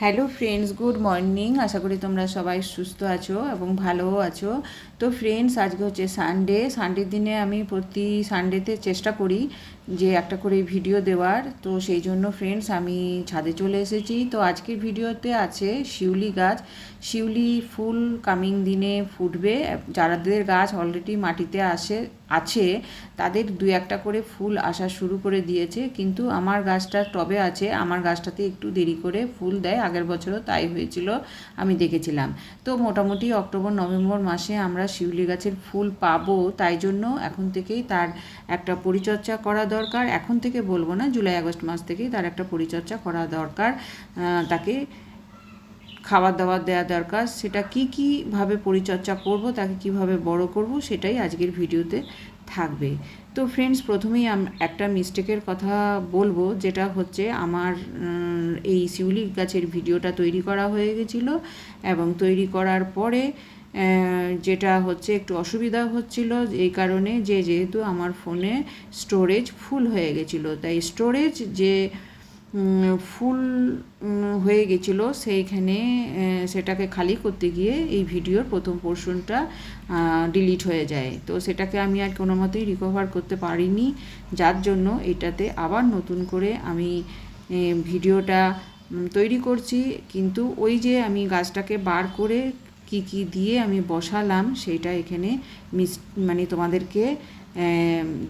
Hello friends good morning আশা করি তোমরা সবাই সুস্থ আছো এবং ভালোও আছো। তো ফ্রেন্ডস আজকে হচ্ছে সানডে সানডের দিনে আমি প্রতি সানডেতে চেষ্টা করি যে একটা করে ভিডিও দেওয়ার, তো সেই জন্য ফ্রেন্ডস আমি ছাদে চলে এসেছি। তো আজকের ভিডিওতে আছে শিউলি গাছ। শিউলি ফুল কামিং দিনে ফুটবে। যাদের গাছ অলরেডি মাটিতে আসে, আছে, তাদের দু একটা করে ফুল আসা শুরু করে দিয়েছে। কিন্তু আমার গাছটা টবে আছে, আমার গাছটাতে একটু দেরি করে ফুল দেয়। আগের বছরও তাই হয়েছিল, আমি দেখেছিলাম। তো মোটামুটি অক্টোবর, নভেম্বর মাসে আমরা শিউলি গাছের ফুল পাবো। তাই জন্য এখন থেকেই তার একটা পরিচর্যা করা এখন থেকে বলব না, জুলাই, আগস্ট মাস থেকেই তার একটা পরিচর্যা করা দরকার। তাকে খাবার দাবার দেওয়া দরকার। সেটা কি কীভাবে পরিচর্যা করব, তাকে কীভাবে বড় করব, সেটাই আজকের ভিডিওতে থাকবে। তো ফ্রেন্ডস প্রথমেই একটা মিস্টেকের কথা বলব, যেটা হচ্ছে আমার এই শিউলি গাছের ভিডিওটা তৈরি করা হয়ে গেছিল এবং তৈরি করার পরে যেটা হচ্ছে একটু অসুবিধা হচ্ছিল এই কারণে যে যেহেতু আমার ফোনে স্টোরেজ ফুল হয়ে গেছিল। তাই স্টোরেজ যে ফুল হয়ে গেছিল সেইখানে সেটাকে খালি করতে গিয়ে এই ভিডিওর প্রথম পোর্শনটা ডিলিট হয়ে যায়। তো সেটাকে আমি আর কোনো মতেই রিকভার করতে পারিনি। যার জন্য এটাতে আবার নতুন করে আমি ভিডিওটা তৈরি করছি। কিন্তু ওই যে আমি গাছটাকে বার করে কি কি দিয়ে আমি বসালাম সেইটা এখানে মিস মানে তোমাদেরকে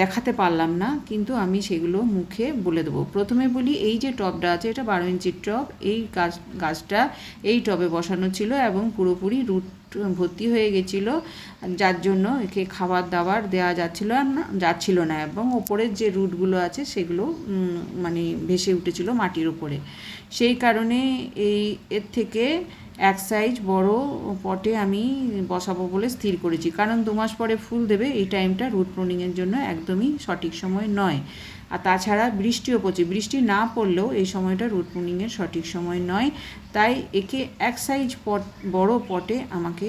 দেখাতে পারলাম না, কিন্তু আমি সেগুলো মুখে বলে দেবো। প্রথমে বলি, এই যে টবটা আছে, এটা বারো ইঞ্চির টব, এই গাছ গাছটা এই টবে বসানো ছিল এবং পুরোপুরি রুট ভর্তি হয়ে গেছিল, যার জন্য একে খাবার দাবার দেওয়া যাচ্ছিল না, যাচ্ছিল না এবং ওপরের যে রুটগুলো আছে সেগুলো মানে ভেসে উঠেছিল মাটির উপরে। সেই কারণে এই, এর থেকে এক সাইজ বড় পটে আমি বসাবো বলে স্থির করেছি। কারণ দু মাস পরে ফুল দেবে, এই টাইমটা রুট প্রুনিংয়ের জন্য একদমই সঠিক সময় নয়। আর তাছাড়া বৃষ্টিও পড়ছে বৃষ্টি না পড়লেও এই সময়টা রুট প্রুনিংয়ের সঠিক সময় নয়। তাই একে এক সাইজ পট বড় পটে আমাকে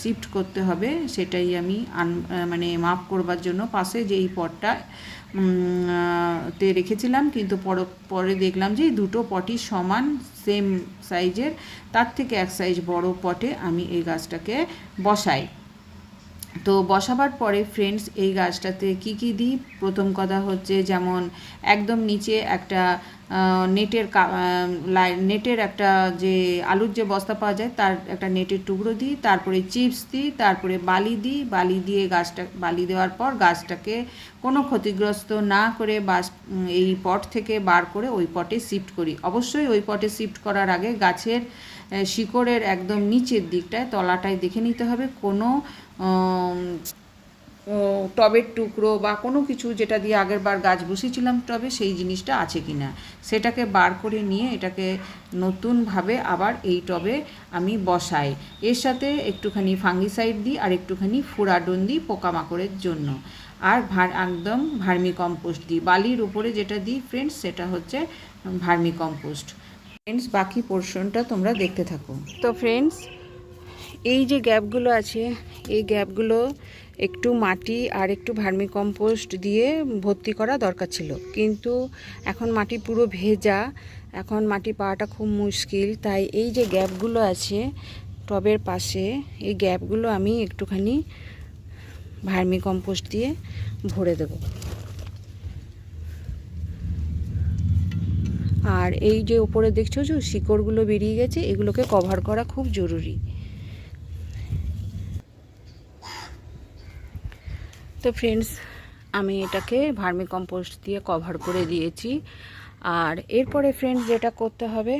শিফট করতে হবে। সেটাই আমি আন মানে মাপ করবার জন্য পাশে যে এই পটটা তে রেখেছিলাম। কিন্তু পর, পরে দেখলাম যে দুটো পটই সমান সেম সাইজের তার থেকে এক সাইজ বড় পটে আমি এই গাছটাকে বসাই। তো বসাবার পরে ফ্রেন্ডস এই গাছটাতে কি কি দিই? প্রথম কথা হচ্ছে যেমন একদম নিচে একটা নেটের নেটের একটা যে আলুর যে বস্তা পাওয়া যায় তার একটা নেটের টুকরো দিই, তারপরে চিপস দিই, তারপরে বালি দিই, বালি দিয়ে গাছটা, বালি দেওয়ার পর গাছটাকে কোনো ক্ষতিগ্রস্ত না করে বাস এই পট থেকে বার করে ওই পটে শিফট করি। অবশ্যই ওই পটে শিফট করার আগে গাছের শিকড়ের একদম নিচের দিকটায়, তলাটায় দেখে নিতে হবে। কোনো টবের টুকরো বা কোনো কিছু যেটা দিয়ে আগের বার গাছ বসিয়েছিলাম টবে, সেই জিনিসটা আছে কি না সেটাকে বার করে নিয়ে এটাকে নতুনভাবে আবার এই টবে আমি বসাই। এর সাথে একটুখানি ফাঙ্গিসাইড দিই আর একটুখানি ফুরাডন দিই পোকামাকড়ের জন্য। আর ভার, একদম ভার্মি কম্পোস্ট দিই। বালির উপরে যেটা দিই ফ্রেন্ডস সেটা হচ্ছে ভার্মি কম্পোস্ট ফ্রেন্ডস বাকি পোর্শনটা তোমরা দেখতে থাকো। তো ফ্রেন্ডস এই যে গ্যাপগুলো আছে, এই গ্যাপগুলো একটু মাটি আর একটু ভার্মি কম্পোস্ট দিয়ে ভর্তি করা দরকার ছিল। কিন্তু এখন মাটি পুরো ভেজা, এখন মাটি পাওয়াটা খুব মুশকিল। তাই এই যে গ্যাপগুলো আছে টবের পাশে, এই গ্যাপগুলো আমি একটুখানি ভার্মি কম্পোস্ট দিয়ে ভরে দেবো। আর এই যে উপরে দেখছ যে শিকড়গুলো বেরিয়ে গেছে, এগুলোকে কভার করা খুব জরুরি। তো ফ্রেন্ডস আমি এটাকে ভার্মি কম্পোস্ট দিয়ে কভার করে দিয়েছি। আর এরপরে ফ্রেন্ডস যেটা করতে হবে,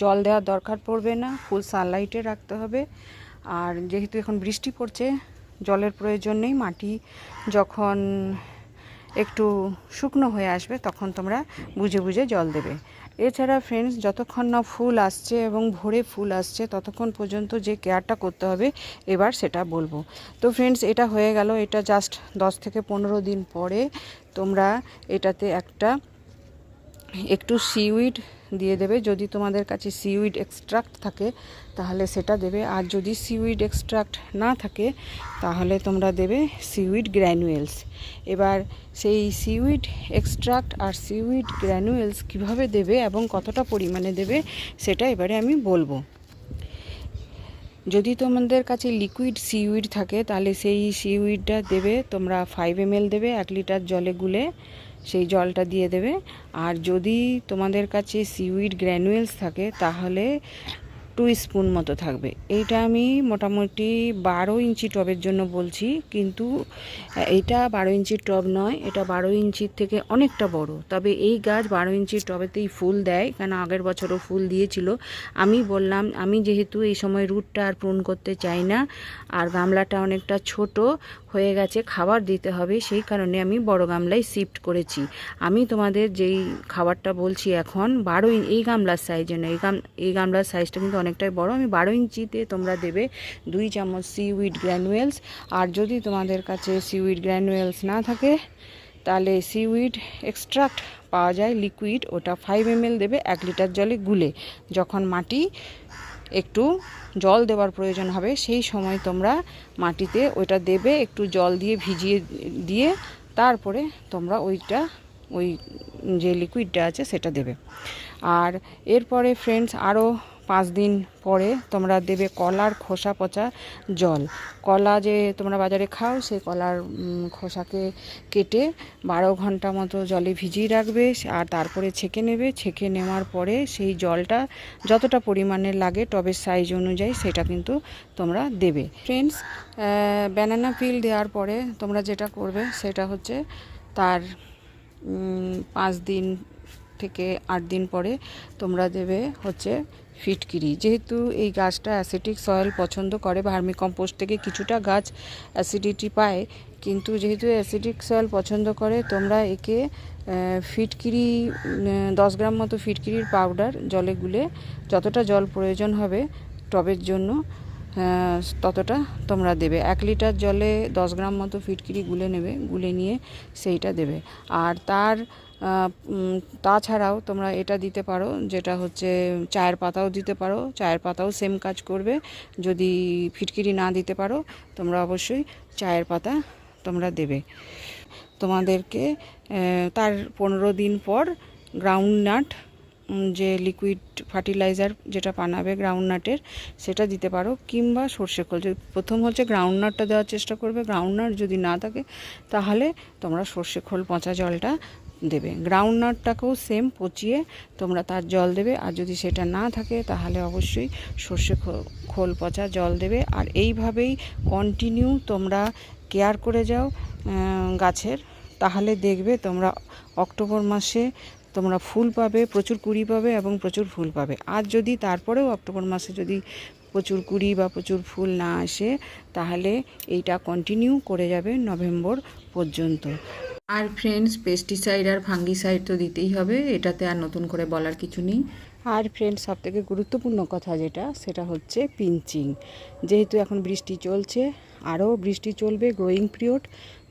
জল দেওয়ার দরকার পড়বে না ফুল সানলাইটে রাখতে হবে। আর যেহেতু এখন বৃষ্টি পড়ছে, জলের প্রয়োজন নেই, মাটি যখন একটু শুকনো হয়ে আসবে, তখন তোমরা বুঝে বুঝে জল দেবে। এছাড়া ফ্রেন্ডস যতক্ষণ না ফুল আসছে এবং ভোরে ফুল আসছে, ততক্ষণ পর্যন্ত যে কেয়ারটা করতে হবে, এবার সেটা বলব। তো ফ্রেন্ডস এটা হয়ে গেল। এটা জাস্ট দশ থেকে পনেরো দিন পরে তোমরা এটাতে একটা একটু সিউইড দিয়ে দেবে। যদি তোমাদের কাছে সিউইড এক্সট্রাক্ট থাকে, তাহলে সেটা দেবে। আর যদি সিউইড এক্সট্রাক্ট না থাকে, তাহলে তোমরা দেবে সিউইড গ্র্যানুয়েলস এবার সেই সিউইড এক্সট্রাক্ট আর সিউইড গ্র্যানুয়েলস কীভাবে দেবে এবং কতটা পরিমাণে দেবে, সেটা এবারে আমি বলব। যদি তোমাদের কাছে লিকুইড সিউইড থাকে, তাহলে সেই সিউইডটা দেবে, তোমরা ফাইভ এম দেবে, এক লিটার জলে গুলে। সেই জলটা দিয়ে দেবে। আর যদি তোমাদের কাছে সিউইড গ্র্যানুয়েলস থাকে তাহলে টু স্পুন মতো থাকবে। এইটা আমি মোটামুটি বারো ইঞ্চি টবের জন্য বলছি, কিন্তু এটা বারো ইঞ্চির টব নয়, এটা বারো ইঞ্চির থেকে অনেকটা বড়। তবে এই গাছ বারো ইঞ্চির টবেতেই ফুল দেয়, কেন আগের বছরও ফুল দিয়েছিল। আমি বললাম, আমি যেহেতু এই সময় রুটটা আর পূরণ করতে চাই না, আর গামলাটা অনেকটা ছোট হয়ে গেছে, খাবার দিতে হবে, সেই কারণে আমি বড় গামলায় শিফট করেছি। আমি তোমাদের যেই খাবারটা বলছি এখন, বারো এই গামলার সাইজে না এই গাম, এই গামলার সাইজটা কিন্তু অনেকটাই বড়। আমি বারো ইঞ্চিতে তোমরা দেবে দুই চামচ সিউইড গ্র্যানুয়েলস আর যদি তোমাদের কাছে সিউইড গ্র্যানুয়েলস না থাকে, তাহলে সিউইড এক্সট্রাক্ট পাওয়া যায় লিকুইড ওটা ফাইভ এম দেবে, এক লিটার জলে গুলে। যখন মাটি একটু জল দেওয়ার প্রয়োজন হবে, সেই সময় তোমরা মাটিতে ওইটা দেবে, একটু জল দিয়ে ভিজিয়ে দিয়ে তারপরে তোমরা ওইটা, ওই যে লিকুইডটা আছে, সেটা দেবে। আর এরপরে ফ্রেন্ডস আরও পাঁচ দিন পরে তোমরা দেবে কলার খোসা পচা জল। কলা যে তোমরা বাজারে খাও, সেই কলার খোসাকে কেটে বারো ঘণ্টা মতো জলে ভিজিয়ে রাখবে, আর তারপরে ছেঁকে নেবে। ছেঁকে নেওয়ার পরে সেই জলটা যতটা পরিমাণে লাগে টবের সাইজ অনুযায়ী সেটা কিন্তু তোমরা দেবে। ফ্রেন্ডস ব্যানানা পিল দেওয়ার পরে তোমরা যেটা করবে সেটা হচ্ছে তার পাঁচ দিন থেকে আট দিন পরে তোমরা দেবে হচ্ছে ফিটকিরি। যেহেতু এই গাছটা অ্যাসিডিক সয়েল পছন্দ করে ভার্মি কম্পোস্ট থেকে কিছুটা গাছ অ্যাসিডিটি পায়, কিন্তু যেহেতু অ্যাসিডিক সয়েল পছন্দ করে, তোমরা একে ফিটকিরি দশ গ্রাম মতো ফিটকিরির পাউডার জলে গুলে যতটা জল প্রয়োজন হবে টবের জন্য ততটা তোমরা দেবে। এক লিটার জলে দশ গ্রাম মতো ফিটকিরি গুলে নেবে, গুলে নিয়ে সেইটা দেবে। আর তার তাছাড়াও তোমরা এটা দিতে পারো, যেটা হচ্ছে চায়ের পাতাও দিতে পারো, চায়ের পাতাও সেম কাজ করবে, যদি ফিটকিরি না দিতে পারো, তোমরা অবশ্যই চায়ের পাতা তোমরা দেবে। তোমাদেরকে তার পনেরো দিন পর গ্রাউন্ড নাট যে লিকুইড ফার্টিলাইজার যেটা বানাবে গ্রাউন্ড নাটের সেটা দিতে পারো, কিংবা সর্ষে খোল। যদি প্রথম হচ্ছে গ্রাউন্ড নাটটা দেওয়ার চেষ্টা করবে গ্রাউন্ড নাট যদি না থাকে, তাহলে তোমরা সর্ষে খোল, পচা জলটা দেবে। গ্রাউন্ড নাটটাকেও সেম পচিয়ে তোমরা তার জল দেবে। আর যদি সেটা না থাকে, তাহলে অবশ্যই সর্ষে খোল পচা জল দেবে। আর এইভাবেই কন্টিনিউ তোমরা কেয়ার করে যাও গাছের। তাহলে দেখবে তোমরা অক্টোবর মাসে তোমরা ফুল পাবে, প্রচুর কুড়ি পাবে এবং প্রচুর ফুল পাবে। আর যদি তারপরেও অক্টোবর মাসে যদি প্রচুর কুড়ি বা প্রচুর ফুল না আসে, তাহলে এইটা কন্টিনিউ করে যাবে নভেম্বর পর্যন্ত। আর ফ্রেন্ডস পেস্টিসাইড আর ফাঙ্গিসাইড তো দিতেই হবে, এটাতে আর নতুন করে বলার কিছু নেই। আর ফ্রেন্ডস সবথেকে গুরুত্বপূর্ণ কথা যেটা, সেটা হচ্ছে পিঞ্চিং যেহেতু এখন বৃষ্টি চলছে, আরও বৃষ্টি চলবে গ্রোয়িং পিরিয়ড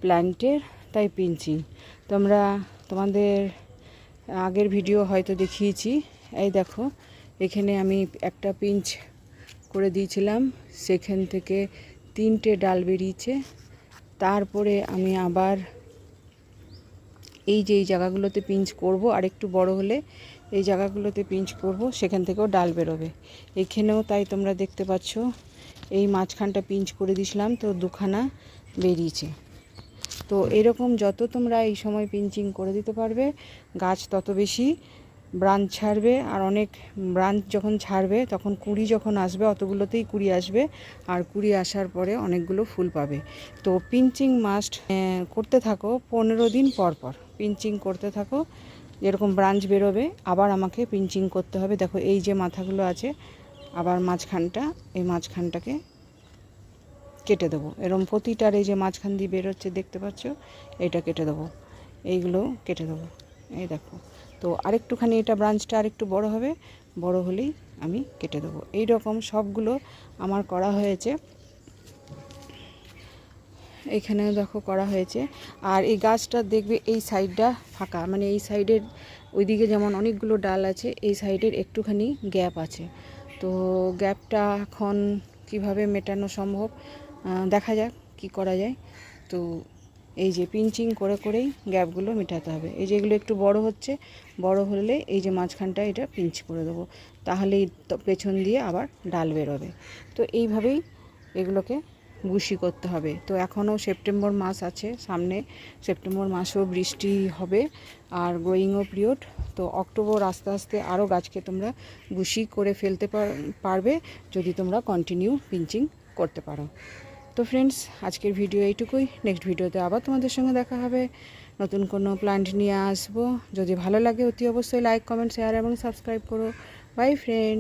প্ল্যান্টের তাই পিঞ্চিং তোমরা, তোমাদের আগের ভিডিও হয়তো দেখিয়েছি, এই দেখো, এখানে আমি একটা পিঞ্চ করে দিয়েছিলাম, সেখান থেকে তিনটে ডাল বেরিয়েছে, তারপরে আমি আবার এই যে এই জায়গাগুলোতে পিঞ্চ করব, আর একটু বড় হলে এই জায়গাগুলোতে পিঞ্চ করব, সেখান থেকেও ডাল বেরোবে। এখানেও তাই তোমরা দেখতে পাচ্ছ, এই মাঝখানটা পিঞ্চ করে দিছিলাম, তো দুখানা বেরিয়েছে। তো এরকম যত তোমরা এই সময় পিঞ্চিং করে দিতে পারবে, গাছ তত বেশি ব্রাঞ্চ ছাড়বে আর অনেক ব্রাঞ্চ যখন ছাড়বে, তখন কুড়ি যখন আসবে, অতগুলোতেই কুড়ি আসবে আর কুড়ি আসার পরে অনেকগুলো ফুল পাবে। তো পিঞ্চিং মাস্ট করতে থাকো পনেরো দিন পর পর। পিঞ্চিং করতে থাকো যেরকম ব্রাঞ্চ বেরোবে, আবার আমাকে পিঞ্চিং করতে হবে। দেখো এই যে মাথাগুলো আছে, আবার মাঝখানটা, এই মাঝখানটাকে কেটে দেবো। এরকম প্রতিটার এই যে মাঝখান দিয়ে বেরোচ্ছে, দেখতে পাচ্ছ? এটা কেটে দেবো। এইগুলো কেটে দেবো। এই দেখো। তো আরেকটুখানি এটা ব্রাঞ্চটা আরেকটু বড় হবে, বড় হলেই আমি কেটে দেবো। এই রকম সবগুলো আমার করা হয়েছে। এখানেও দেখো করা হয়েছে। আর এই গাছটা দেখবে এই সাইডটা ফাঁকা মানে এই সাইডের ওইদিকে যেমন অনেকগুলো ডাল আছে, এই সাইডের একটুখানি গ্যাপ আছে। তো গ্যাপটা এখন কীভাবে মেটানো সম্ভব দেখা যাক কি করা যায়। তো এই যে পিঞ্চিং করে করেই গ্যাপগুলো মেটাতে হবে। এই যে এগুলো একটু বড় হচ্ছে, বড় হলে এই যে মাঝখানটা এটা পিঞ্চ করে দেবো। তাহলেই পেছন দিয়ে আবার ডাল বেরোবে। তো এইভাবেই এগুলোকে গুছি করতে হবে। তো এখনও সেপ্টেম্বর মাস আছে, সামনে সেপ্টেম্বর মাসেও বৃষ্টি হবে আর গ্রোয়িংও পিরিয়ড তো অক্টোবর আস্তে আস্তে আরও গাছকে তোমরা গুছি করে ফেলতে পার- পারবে যদি তোমরা কন্টিনিউ পিঞ্চিং করতে পারো। তো ফ্রেন্ডস আজকের ভিডিও এইটুকুই। নেক্সট ভিডিওতে আবার তোমাদের সঙ্গে দেখা হবে। নতুন কোনো প্ল্যান্ট নিয়ে আসব। যদি ভালো লাগে, অতি অবশ্যই লাইক কমেন্ট শেয়ার এবং সাবস্ক্রাইব করো। Bye friend